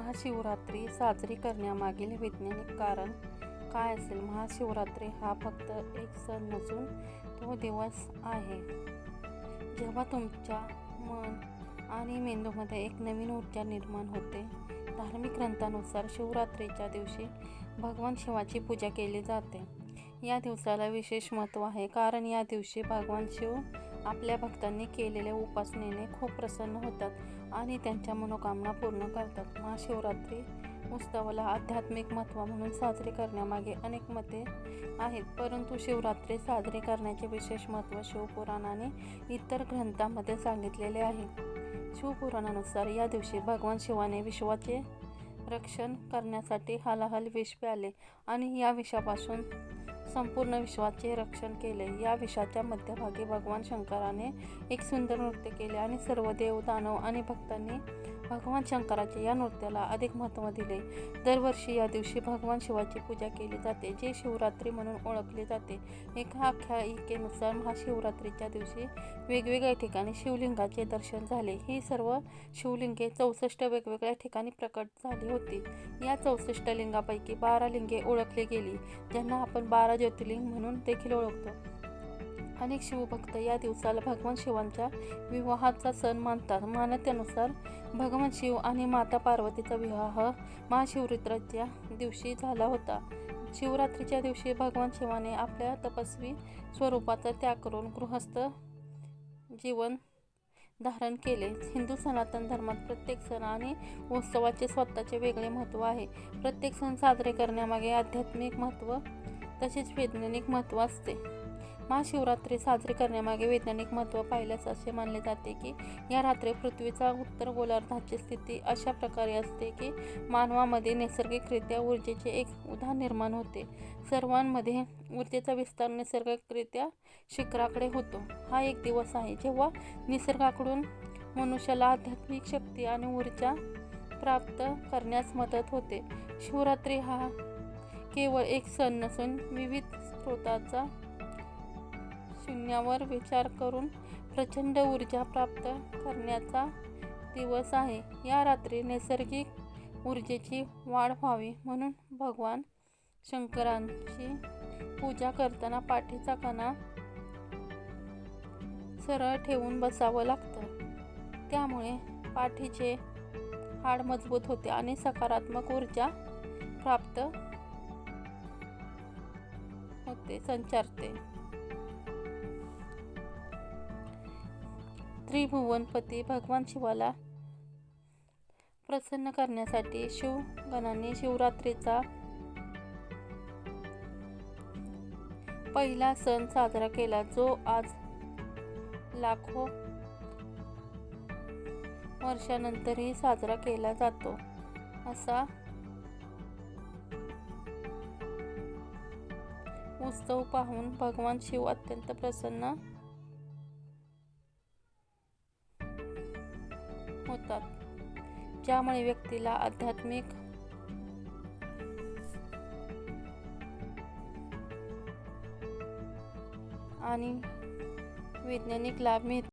महाशिवरात्री साजरी करण्यामागील वैज्ञानिक कारण काय असेल? महाशिवरात्री हा फक्त एक सण नसून तो दिवस आहे. जेव्हा तुमच्या मन आणि मेंदूमध्ये एक नवीन ऊर्जा निर्माण होते धार्मिक ग्रंथानुसार शिवरात्रीच्या दिवशी भगवान शिवाची पूजा केली जाते. या दिवसाला विशेष महत्त्व आहे कारण या दिवशी भगवान शिव आपल्या भक्तांनी केलेल्या उपासनेने खूप प्रसन्न होतात आणि त्यांच्या मनोकामना पूर्ण करतात. महाशिवरात्री उत्सवाला आध्यात्मिक महत्त्व म्हणून साजरे करण्यामागे अनेक मते आहेत परंतु शिवरात्री साजरी करण्याचे विशेष महत्त्व शिवपुराणाने इतर ग्रंथांमध्ये सांगितलेले आहे. शिवपुराणानुसार या दिवशी भगवान शिवाने विश्वाचे रक्षण करण्यासाठी हलाहल विष प्याले आणि या विषापासून संपूर्ण विश्वाचे रक्षण केले. या विषाच्या मध्यभागी भगवान शंकराने एक सुंदर नृत्य केले आणि सर्व देव दानव आणि भक्तांनी भगवान शंकराच्या या नृत्याला अधिक महत्त्व दिले. दरवर्षी या दिवशी भगवान शिवाची पूजा केली जाते जे शिवरात्री म्हणून ओळखले जाते. एका आख्यायिकेनुसार महाशिवरात्रीच्या दिवशी वेगवेगळ्या ठिकाणी शिवलिंगाचे दर्शन झाले. ही सर्व शिवलिंगे चौसष्ट वेगवेगळ्या ठिकाणी प्रकट झाली होती. या चौसष्ट लिंगापैकी बारा लिंगे ओळखली गेली ज्यांना आपण बारा ज्योतिर्लिंग म्हणून देखील ओळखतो. अनेक शिवभक्त या दिवसाला भगवान शिवांच्या विवाहाचा सण मानतात. मान्यतेनुसार भगवान शिव आणि माता पार्वतीचा विवाह महाशिवरात्रीच्या दिवशी झाला होता. शिवरात्रीच्या दिवशी भगवान शिवाने आपल्या तपस्वी स्वरूपाचा त्याग करून गृहस्थ जीवन धारण केले. हिंदू सनातन धर्मात प्रत्येक सण आणि उत्सवाचे स्वतःचे वेगळे महत्त्व आहे. प्रत्येक सण साजरे करण्यामागे आध्यात्मिक महत्त्व तसेच वैज्ञानिक महत्त्व असते. महाशिवरात्री साजरी करण्यामागे वैज्ञानिक महत्त्व पाहिल्यास असे मानले जाते की या रात्री पृथ्वीचा उत्तर गोलार्धाची स्थिती अशा प्रकारे असते की मानवामध्ये नैसर्गिकरित्या ऊर्जेचे एक उदाहरण निर्माण होते. सर्वांमध्ये ऊर्जेचा विस्तार नैसर्गिकरित्या शिखराकडे होतो. हा एक दिवस आहे जेव्हा निसर्गाकडून मनुष्याला आध्यात्मिक शक्ती आणि ऊर्जा प्राप्त करण्यास मदत होते. शिवरात्री हा केवळ एक सण नसून विविध स्रोताचा शून्यावर विचार करून प्रचंड ऊर्जा प्राप्त करण्याचा दिवस आहे. या रात्री नैसर्गिक ऊर्जेची वाढ व्हावी म्हणून भगवान शंकरांची पूजा करताना पाठीचा कणा सरळ ठेवून बसावं लागतं. त्यामुळे पाठीचे हाड मजबूत होते आणि सकारात्मक ऊर्जा प्राप्त होते संचारते. त्रिभुवनपती भगवान शिवाला प्रसन्न करण्यासाठी शिवगणांनी शिवरात्रीचा पहिला सण साजरा केला जो आज लाखो वर्षानंतरही साजरा केला जातो. असा उत्सव पाहून भगवान शिव अत्यंत प्रसन्न होतात. ज्यामुळे व्यक्तीला आध्यात्मिक आणि वैज्ञानिक लाभ मिळतात